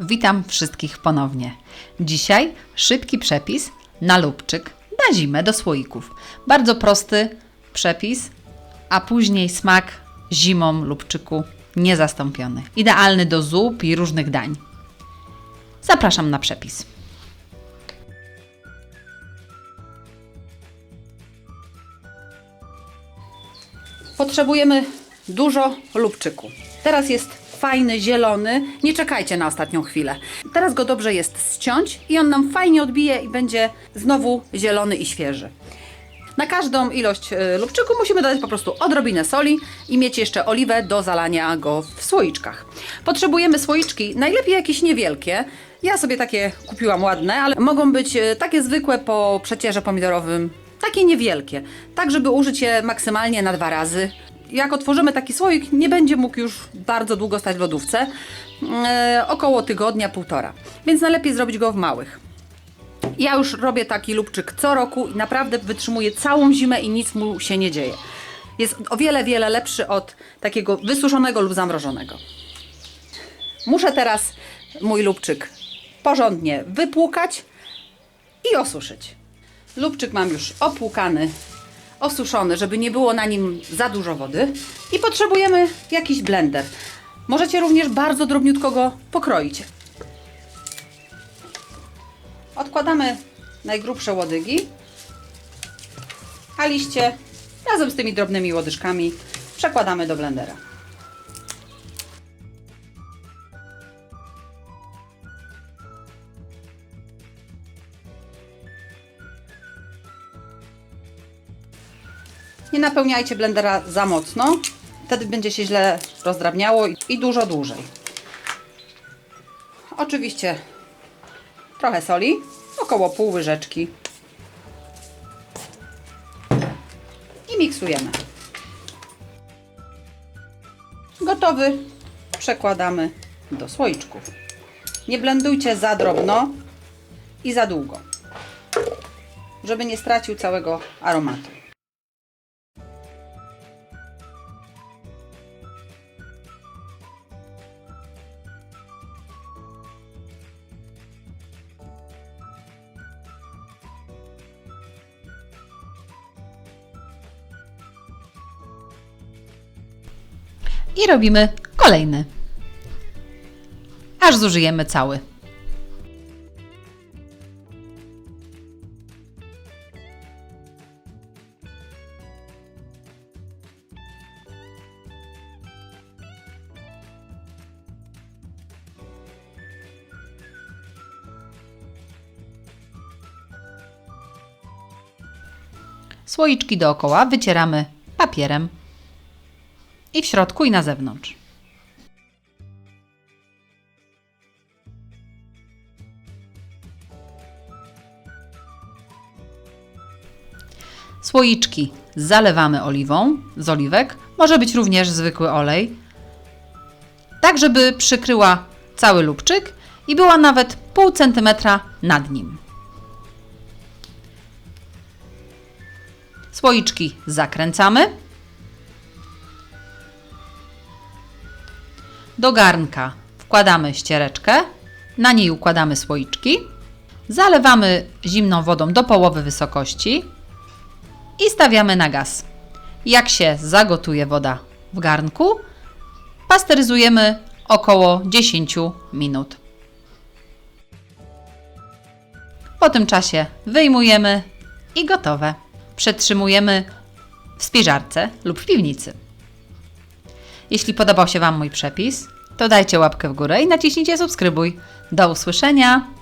Witam wszystkich ponownie. Dzisiaj szybki przepis na lubczyk na zimę do słoików. Bardzo prosty przepis, a później smak zimą lubczyku niezastąpiony. Idealny do zup i różnych dań. Zapraszam na przepis. Potrzebujemy dużo lubczyku. Teraz jest fajny, zielony. Nie czekajcie na ostatnią chwilę. Teraz go dobrze jest ściąć i on nam fajnie odbije i będzie znowu zielony i świeży. Na każdą ilość y, lubczyku musimy dodać po prostu odrobinę soli i mieć jeszcze oliwę do zalania go w słoiczkach. Potrzebujemy słoiczki, najlepiej jakieś niewielkie. Ja sobie takie kupiłam ładne, ale mogą być y, takie zwykłe po przecierze pomidorowym, takie niewielkie, tak żeby użyć je maksymalnie na dwa razy. Jak otworzymy taki słoik, nie będzie mógł już bardzo długo stać w lodówce, e, około tygodnia, półtora. Więc najlepiej zrobić go w małych. Ja już robię taki lubczyk co roku i naprawdę wytrzymuje całą zimę i nic mu się nie dzieje. Jest o wiele, wiele lepszy od takiego wysuszonego lub zamrożonego. Muszę teraz mój lubczyk porządnie wypłukać i osuszyć. Lubczyk mam już opłukany, osuszony, żeby nie było na nim za dużo wody. I potrzebujemy jakiś blender. Możecie również bardzo drobniutko go pokroić. Odkładamy najgrubsze łodygi, a liście razem z tymi drobnymi łodyżkami przekładamy do blendera. Nie napełniajcie blendera za mocno, wtedy będzie się źle rozdrabniało i- dużo dłużej. Oczywiście trochę soli, około pół łyżeczki. I miksujemy. Gotowy. Przekładamy do słoiczków. Nie blendujcie za drobno i za długo, żeby nie stracił całego aromatu. I robimy kolejny. Aż zużyjemy cały. Słoiczki dookoła wycieramy papierem i w środku i na zewnątrz. Słoiczki zalewamy oliwą z oliwek, może być również zwykły olej, tak żeby przykryła cały lubczyk i była nawet pół centymetra nad nim. Słoiczki zakręcamy. Do garnka wkładamy ściereczkę, na niej układamy słoiczki, zalewamy zimną wodą do połowy wysokości i stawiamy na gaz. Jak się zagotuje woda w garnku, pasteryzujemy około 10 minut. Po tym czasie wyjmujemy i gotowe. Przetrzymujemy w spiżarce lub w piwnicy. Jeśli podobał się Wam mój przepis, to dajcie łapkę w górę i naciśnijcie subskrybuj. Do usłyszenia!